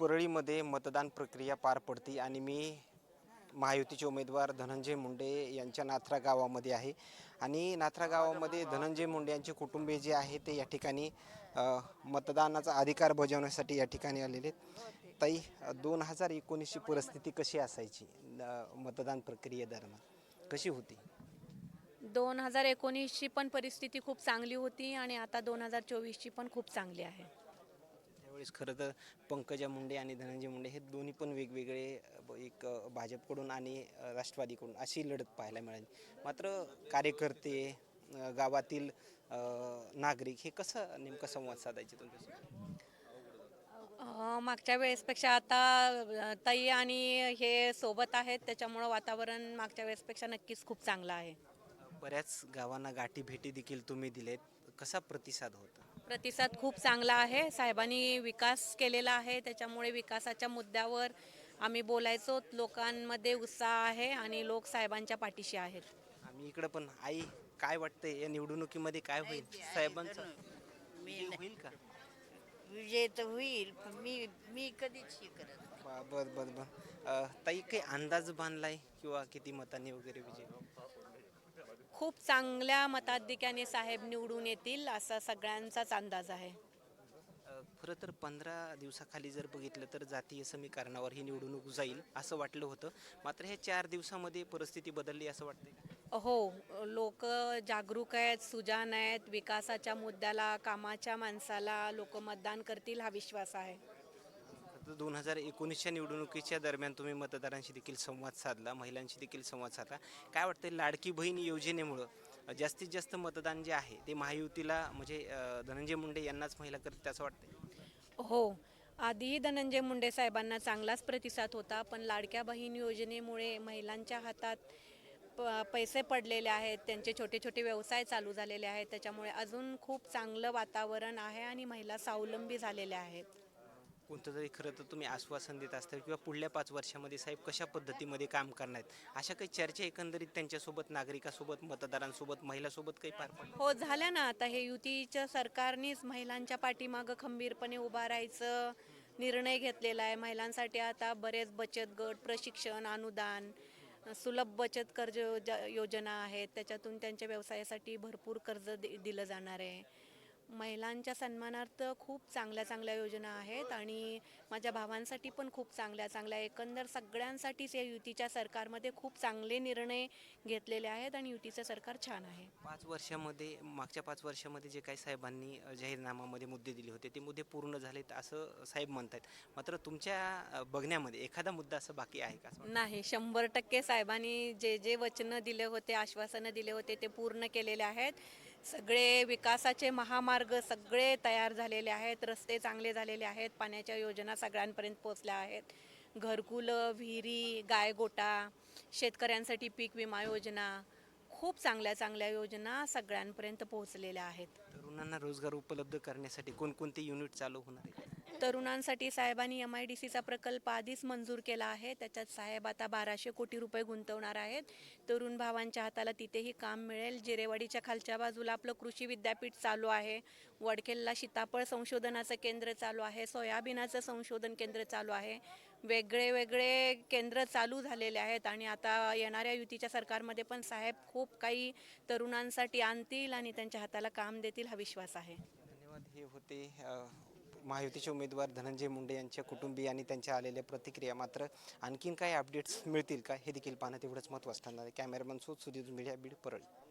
परळीमध्ये मतदान प्रक्रिया पार पडते आणि मी महायुतीचे उमेदवार धनंजय मुंडे यांच्या नाथरा गावामध्ये आहे. आणि नाथरा गावामध्ये धनंजय मुंडे यांचे कुटुंबीय जे आहे ते या ठिकाणी मतदानाचा अधिकार बजावण्यासाठी या ठिकाणी आलेले आहेत. ताई दोन हजार एकोणीसची परिस्थिती कशी असायची मतदान प्रक्रियेदरम्यान कशी होती? दोन हजार एकोणीसची पण परिस्थिती खूप चांगली होती आणि आता दोन हजार चोवीसची पण खूप चांगली आहे. त्यावेळेस खरं तर पंकजा मुंडे आणि धनंजय मुंडे हे दोन्ही पण वेगवेगळे एक भाजपकडून आणि राष्ट्रवादीकडून अशी लढत पाहायला मिळाली. मात्र कार्यकर्ते गावातील नागरिक हे कसं नेमकं संवाद साधायचे तुमच्या मागच्या वेळेसपेक्षा आता ताई आणि हे सोबत आहेत त्याच्यामुळं वातावरण मागच्या वेळेसपेक्षा नक्कीच खूप चांगलं आहे. बऱ्याच गावांना गाठी भेटी देखील तुम्ही दिलेत. कसा प्रतिसाद होता? प्रतिसाद खूप चांगला आहे. साहेबांनी विकास केलेला आहे. त्याच्यामुळे विकासाच्या मुद्द्यावर आम्ही बोलायचो. लोकांमध्ये उत्साह आहे आणि लोक साहेबांच्या पाठीशी आहेत. आम्ही इकडं पण आई काय वाटतंय? या निवडणुकीमध्ये काय होईल? साहेबांचं? विजय होईल का? विजय तर होईल पण मी मी कधीच हे करत नाही. ब- बर बर बर. ताई काही अंदाज बांधलाय किंवा किती मतांनी वगैरे विजय? खूप चांगल्या मताधिक्याने साहेब निवडून येतील असा सगळ्यांचाच अंदाज आहे. खरं तर पंधरा दिवसाखाली जर बघितलं तर जातीय समीकरणावर ही निवडणूक जाईल असं वाटलं होतं. मात्र ह्या चार दिवसामध्ये परिस्थिती बदलली असं वाटतंय. हो लोक जागरूक आहेत सुजान आहेत विकासाच्या मुद्द्याला कामाच्या माणसाला लोक मतदान करतील हा विश्वास आहे. दोन हजार एकोणीसच्या निवडणुकीच्या दरम्यान तुम्ही मतदारांशी देखील संवाद साधला महिलांशी देखील संवाद साधला. काय वाटतं लाडकी बहीण योजनेमुळं जास्तीत जास्त मतदान जे आहे ते महायुतीला म्हणजे धनंजय मुंडे यांनाच महिला करतील असं वाटतं हो. आधीही धनंजय मुंडे साहेबांना चांगलाच प्रतिसाद होता पण लाडक्या बहीण योजनेमुळे महिलांच्या हातात प पैसे पडलेले आहेत त्यांचे छोटे छोटे व्यवसाय चालू झालेले आहेत त्याच्यामुळे अजून खूप चांगलं वातावरण आहे आणि महिला स्वावलंबी झालेल्या आहेत. कोणतं तरी खरं तर तुम्ही आश्वासन देत असता किंवा पुढल्या पाच वर्षामध्ये साहेब कशा पद्धतीमध्ये काम करणार आहेत? अशा काही चर्चा एकंदरीत त्यांच्यासोबत नागरिकासोबत मतदारांसोबत महिलासोबत काही पार पडल्या हो झाल्या ना. आता हे युतीच्या सरकारनेच महिलांच्या पाठीमागं खंबीरपणे उभा राहायचं निर्णय घेतलेला आहे. महिलांसाठी आता बरेच बचत गट प्रशिक्षण अनुदान सुलभ बचत कर्ज योजना आहेत. त्याच्यातून त्यांच्या व्यवसायासाठी भरपूर कर्ज दि दिलं जाणार आहे. महिलांच्या सन्मानार्थ खूप चांगल्या चांगल्या योजना आहेत आणि माझ्या भावांसाठी पण खूप चांगल्या चांगल्या एकंदर सगळ्यांसाठीच या युतीच्या सरकारमध्ये खूप चांगले निर्णय घेतलेले आहेत आणि युतीचं सरकार छान आहे. पाच वर्षामध्ये मागच्या पाच वर्षामध्ये जे काही साहेबांनी जाहीरनामामध्ये मुद्दे दिले होते ते मुद्दे पूर्ण झालेत असं साहेब म्हणतात मात्र तुमच्या बघण्यामध्ये एखादा मुद्दा असं बाकी आहे का? नाही शंभर टक्के साहेबांनी जे जे वचनं दिले होते आश्वासनं दिले होते ते पूर्ण केलेले आहेत. सगळे विकासाचे महामार्ग सगळे तयार झालेले आहेत रस्ते चांगले झालेले आहेत पाण्याच्या योजना सगळ्यांपर्यंत पोचल्या आहेत. घरकुलं विहिरी गायगोटा शेतकऱ्यांसाठी पीक विमा योजना खूप चांगल्या चांगल्या योजना सगळ्यांपर्यंत पोहोचलेल्या आहेत. तरुणांना रोजगार उपलब्ध करण्यासाठी कोणकोणते युनिट चालू होणार आहे तरुणांसाठी साहेबांनी एम आय डी सीचा प्रकल्प आधीच मंजूर केला आहे. त्याच्यात साहेब आता बाराशे कोटी रुपये गुंतवणार आहेत. तरुण भावांच्या हाताला तिथेही काम मिळेल. जिरेवाडीच्या खालच्या बाजूला आपलं कृषी विद्यापीठ चालू आहे. वडखेलला सीताफळ संशोधनाचं केंद्र चालू आहे. सोयाबीनाचं संशोधन केंद्र चालू आहे. वेगळे वेगळे केंद्र चालू झालेले आहेत आणि आता येणाऱ्या युतीच्या सरकारमध्ये पण साहेब खूप काही तरुणांसाठी आणतील आणि त्यांच्या हाताला काम देतील हा विश्वास आहे. धन्यवाद. हे होते महायुतीचे उमेदवार धनंजय मुंडे यांच्या कुटुंबीय आणि त्यांच्या आलेल्या प्रतिक्रिया मात्र आणखीन काही अपडेट्स मिळतील का हे देखील पाहणं तेवढंच महत्त्वाचं ठरणार आहे. कॅमेरामन सुध सुधीर मीडिया बीड परळी.